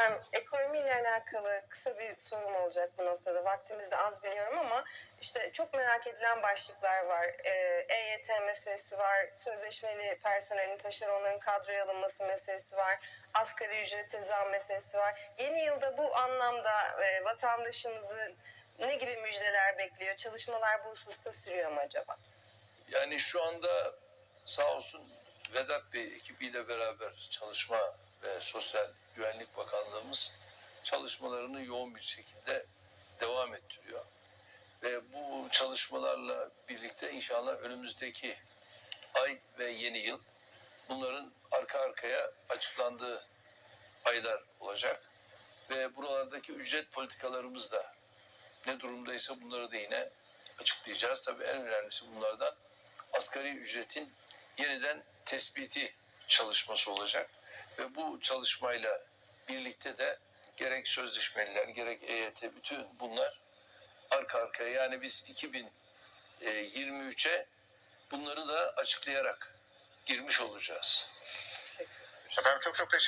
Efendim ekonomiyle alakalı kısa bir sorum olacak bu noktada. Vaktimiz de az biliyorum ama işte çok merak edilen başlıklar var. Ee, EYT meselesi var, sözleşmeli personelin taşeronların kadroya alınması meselesi var, asgari ücrete zam meselesi var. Yeni yılda bu anlamda e, vatandaşımızı ne gibi müjdeler bekliyor? Çalışmalar bu hususta sürüyor mu acaba? Yani şu anda sağ olsun Vedat Bey ekibiyle beraber çalışma ve Sosyal Güvenlik Bakanlığımız çalışmalarını yoğun bir şekilde devam ettiriyor. Ve bu çalışmalarla birlikte inşallah önümüzdeki ay ve yeni yıl bunların arka arkaya açıklandığı aylar olacak. Ve buralardaki ücret politikalarımız da ne durumdaysa bunları da yine açıklayacağız. Tabii en önemlisi bunlardan asgari ücretin yeniden tespiti çalışması olacak. Ve bu çalışmayla birlikte de gerek sözleşmeliler gerek EYT bütün bunlar arka arkaya yani biz 2023'e bunları da açıklayarak girmiş olacağız. Efendim çok çok teşekkür